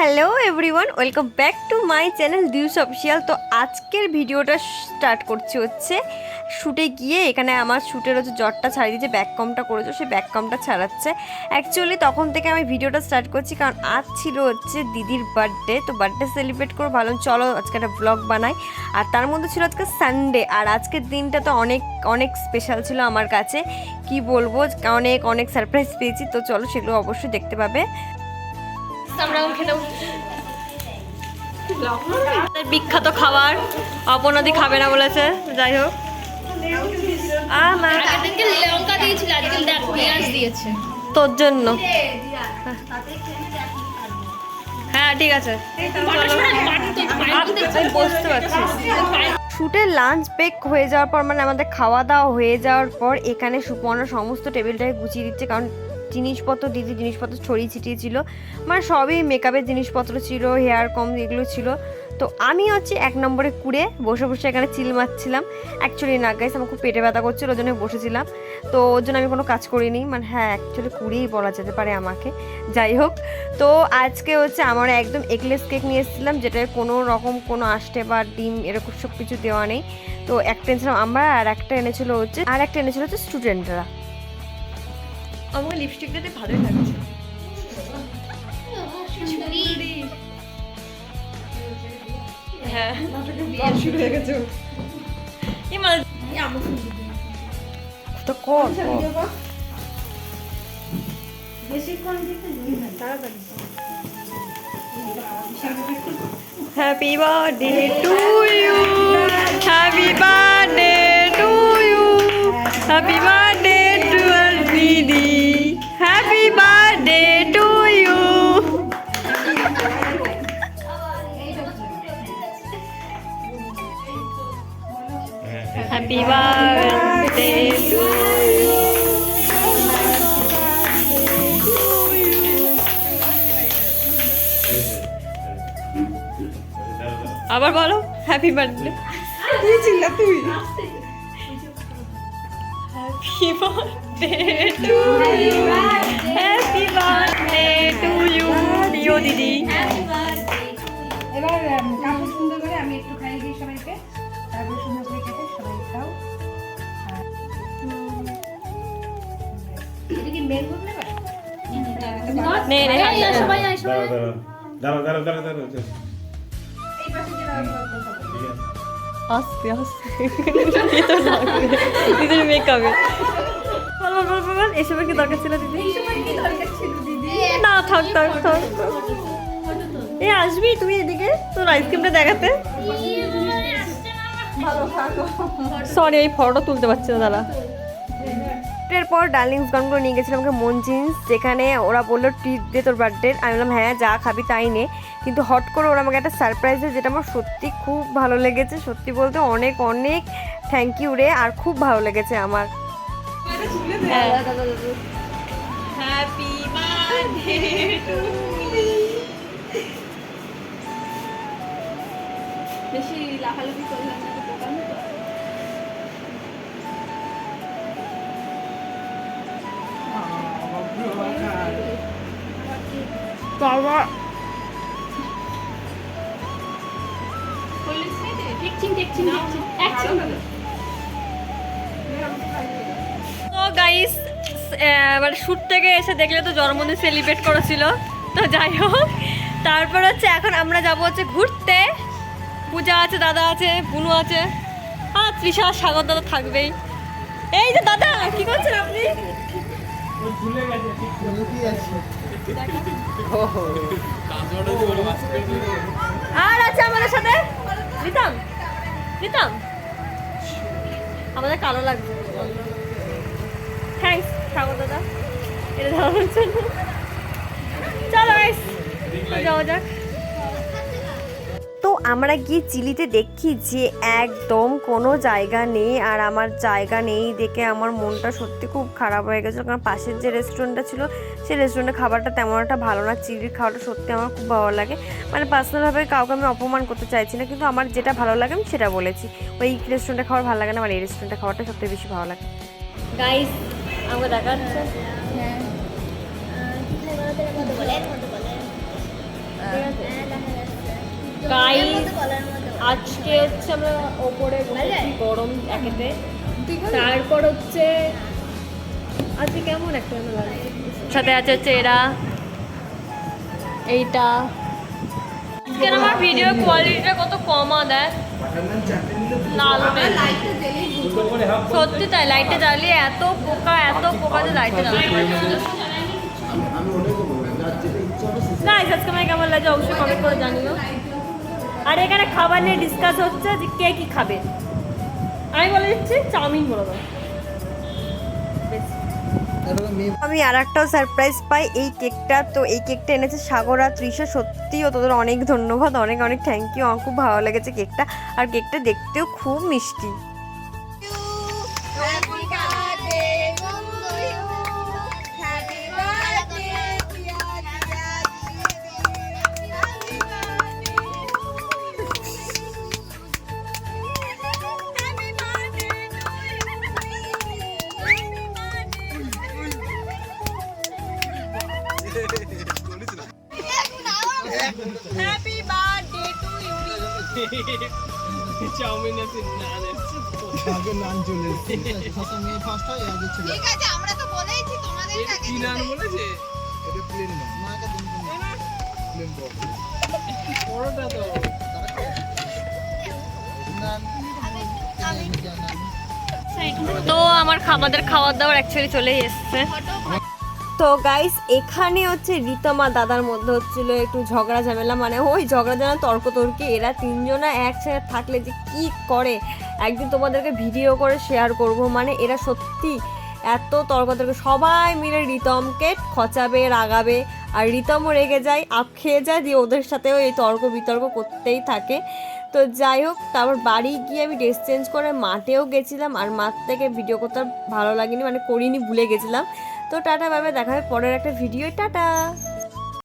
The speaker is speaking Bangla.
Hello everyone, welcome back to my channel দিউস official. তো আজকের ভিডিওটা স্টার্ট করছি হচ্ছে শ্যুটে গিয়ে এখানে আমার শ্যুটের হচ্ছে জ্বরটা ছাড়িয়ে দিয়েছে ব্যাক কমটা করেছ সেই ব্যাক কমটা ছাড়াচ্ছে। অ্যাকচুয়ালি তখন থেকে আমি ভিডিওটা স্টার্ট করছি, কারণ আজ ছিল হচ্ছে দিদির বার্থডে তো বার্থডে সেলিব্রেট করে, ভালো, চলো আজকে একটা ব্লগ বানাই। আর তার মধ্যে ছিল আজকে সানডে আর আজকের দিনটা তো অনেক অনেক স্পেশাল ছিল আমার কাছে। কি বলব, অনেক অনেক সারপ্রাইজ পেয়েছি, তো চলো সেগুলো অবশ্যই দেখতে পাবে। আমরা এখন খেতে বিখ্যাত খাবার অপনদী খাবে না বলেছে যাই হোক। তোর জন্য। হ্যাঁ ঠিক আছে। বসতে পারছি। শুটে লাঞ্চ ব্রেক হয়ে যাওয়ার পর মানে আমাদের খাওয়া দাওয়া হয়ে যাওয়ার পর এখানে সুপর্ণা সমস্ত টেবিলটাকে গুছিয়ে দিচ্ছে কারণ জিনিসপত্র দিদি জিনিসপত্র, ছড়িয়ে ছিটিয়ে ছিল। মানে সবই মেকআপের জিনিসপত্র ছিল হেয়ার কম এগুলো ছিল। তো আমি হচ্ছে এক নম্বরে কুড়ে বসে বসে এখানে চিল মারছিলাম। অ্যাকচুয়ালি না গাইস আমার খুব পেটে ব্যথা করছিল, ওই জন্য বসেছিলাম। তো ওর জন্য আমি কোনো কাজ করিনি। মানে হ্যাঁ অ্যাকচুয়ালি কুড়েই বলা যেতে পারে আমাকে। যাই হোক, তো আজকে হচ্ছে আমার একদম এগলেস কেক নিয়ে এসেছিলাম যেটায় কোনো রকম কোনো আষ্টে বা ডিম এরকম সব কিছু দেওয়া নেই। তো একটা এনেছিলাম আমরা আর একটা এনেছিল হচ্ছে, আর একটা এনেছিল হচ্ছে স্টুডেন্টরা আমার লিপস্টিকটাতে ভালোই লাগছে। হ্যাঁ। Happy birthday to you. Happy birthday to you. Happy birthday to দিদি birthday to you. Happy birthday to you. আবার বলো হ্যাপি বার্থডে তুই happy birthday to you happy birthday to you প্রিয় দিদি এবার কাপড় সুন্দর করে আমি একটু খাইয়ে দিই সবাইকে তারপর সুন্দর করে কেটে সবাই খাও এটা কি মেন করলে নে নে এই, এই, সবাই আয়, সবাই দাঁড়াও দাঁড়াও দাঁড়াও দাঁড়াও দাঁড়াও এই পাশে যেটা আস্তে আস্তে দিদির মেকআপে এসবের কি দরকার ছিল দিদি না থাক থাক থাক। এই আসবি তুই এদিকে তোর আইসক্রিমটা দেখাতে সরি এই ফটোটা তুলতে পারছি না দাদা এরপর ডার্লিংস গানগুলো নিয়ে গেছিলাম আমাকে মন জিন্স যেখানে ওরা বলল ট্রিট দে তোর বার্থডে আমি বললাম হ্যাঁ যা খাবি তাই নে কিন্তু হট করে ওরা আমাকে একটা সারপ্রাইজ দেয় যেটা আমার সত্যি খুব ভালো লেগেছে সত্যি বলতে অনেক অনেক থ্যাংক ইউ রে আর খুব ভালো লেগেছে আমার হ্যাপি বার্থডে টু বেশি লাফালাফি করলাম না দোকান বাবা গাইস মানে শ্যুট থেকে এসে দেখলে তো জন্মদিন সেলিব্রেট করেছিল তো যাই হোক, তারপর হচ্ছে এখন আমরা যাব হচ্ছে ঘুরতে। পূজা আছে, দাদা আছে, বুনু আছে। আর তৃষা, সাগর দাদা থাকবেই। এই যে দাদা, কি করছেন আপনি? আর আছে আমাদের সাথে? নিতাম নিতাম। আমাদের কালো লাগবে এটা ধরানোর জন্য। চলো যাওয়া যাক। তো আমরা গিয়ে চিলিতে দেখি যে একদম কোনো জায়গা নেই আর আমার জায়গা নেই দেখে আমার মনটা সত্যি খুব খারাপ হয়ে গেছিল কারণ পাশের যে রেস্টুরেন্টটা ছিল সেই রেস্টুরেন্টের খাবারটা তেমন একটা ভালো না। চিলির খাবারটা সত্যি আমার খুব ভালো লাগে। মানে পার্সোনালভাবে কাউকে আমি অপমান করতে চাইছি না কিন্তু আমার যেটা ভালো লাগে আমি সেটা বলেছি। ওই রেস্টুরেন্টের খাবার ভালো লাগে না আমার এই রেস্টুরেন্টের খাবারটা সবথেকে বেশি ভালো লাগে। গাইস আমাকে গাইস আজকে হচ্ছে আমরা ওপরে গরম একেতে। তারপর হচ্ছে, আজকে কেমন একটা সাথে আছে হচ্ছে এরা, এইটা। আমার ভিডিও কোয়ালিটিটা কত কমা দেয় সত্যি তাই লাইটে জ্বালিয়ে এত পোকা এত পোকা যে লাইটটা না আজকে আমাকে কেমন লাগে অবশ্যই কমেন্ট করে জানিও। আর এখানে খাবার নিয়ে ডিসকাস হচ্ছে যে কে কি খাবে। আমি বলে দিচ্ছি, চাউমিন বলে দাও। আমি আর একটাও সারপ্রাইজ পাই, এই কেকটা। তো এই কেকটা এনেছে সাগর আর তৃষা, সত্যি ও তোদের অনেক ধন্যবাদ, অনেক অনেক থ্যাংক ইউ আমার খুব ভালো লেগেছে কেকটা। আর কেকটা দেখতেও খুব মিষ্টি। আমরা তো আমার আমাদের খাবার দাবার অ্যাকচুয়ালি চলেই এসছে। তো গাইস এখানে হচ্ছে রিতমা দাদার মধ্যে হচ্ছিল একটু ঝগড়া ঝামেলা। মানে ওই ঝগড়া ঝামেলা তর্ক তর্কি এরা তিনজনা একসাথে থাকলে যে কি করে? একদিন তোমাদেরকে ভিডিও করে শেয়ার করব। মানে এরা সত্যি এত তর্ক তর্ক সবাই মিলে রিতমকে খচাবে, রাগাবে, আর রিতমও রেগে যায়, আপ খেয়ে যায়, দিয়ে ওদের সাথেও এই তর্ক বিতর্ক করতেই থাকে। তো যাই হোক, তারপর বাড়ি গিয়ে আমি ড্রেস চেঞ্জ করে মাঠেও গেছিলাম, আর মাঠ থেকে ভিডিও করতে ভালো লাগেনি মানে করিনি, ভুলে গেছিলাম। তো টাটা বাবা দেখা হবে পরের একটা ভিডিও টাটা!